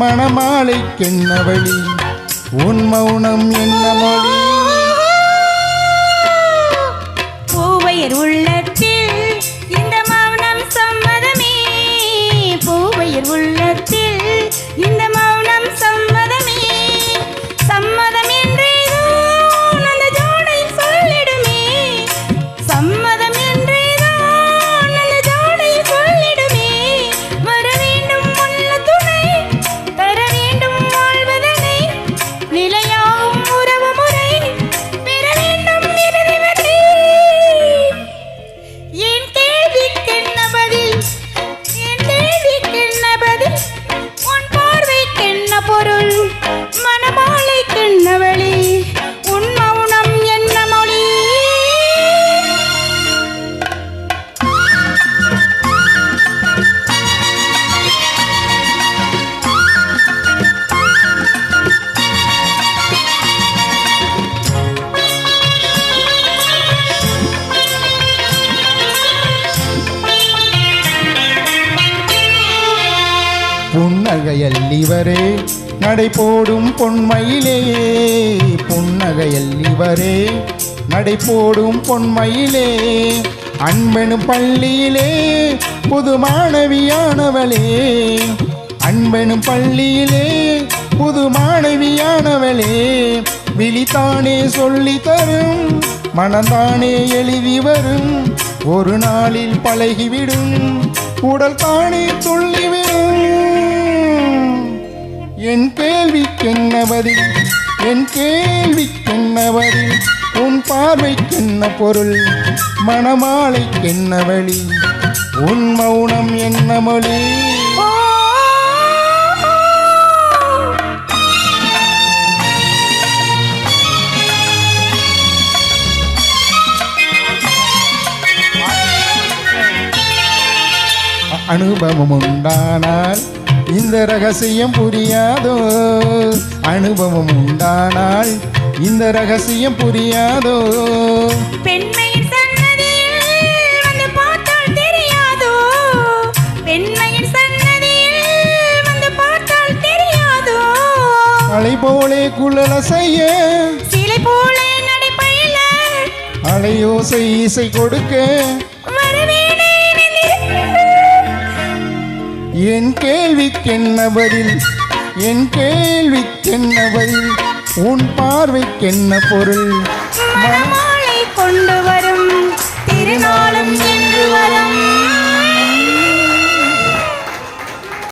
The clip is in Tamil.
மணமாலைக்கென்ன வழி உன் மௌனம் என்ன மொழி? பூவையர் உள்ள புன்னகையல் இவரே நடை போடும் பொன்மையிலே புன்னகையல் இவரே நடை போடும் பொன்மயிலே அன்பெனும் பள்ளியிலே புது மாணவியானவளே. அன்பெனும் பள்ளியிலே புது மாணவியானவளே. விழித்தானே சொல்லி தரும் மனந்தானே எழுதி வரும் ஒரு நாளில் பழகிவிடும் உடல் தானே துள்ளிவிடும் என் கேள்விக்கென்ன பதில் என் கேள்விக்கென்ன பதில் உன் பார்வைக்கென்ன பொருள்? மணமாலைக்கென்ன வழி? உன் மௌனம் என்ன மொழி? அனுபவம் உண்டானால் இந்த ரகசியம் புரியாதோ? அனுபவம் உண்டானால் இந்த ரகசியம் புரியாதோ? பெண்மையின் சன்னதியில் வந்து பார்த்தால் தெரியாதோ? பெண்மையின் சன்னதியில் வந்து பார்த்தால் தெரியாதோ? அலை போலே குழல செய்ய சிலை போல நடைபயில அலையோசை இசை கொடுக்க என் கேள்விக்கென்ன பதில் என் கேள்விக்கென்ன பதில் உன் பார்வைக்கென்ன பொருள்? மணமாலை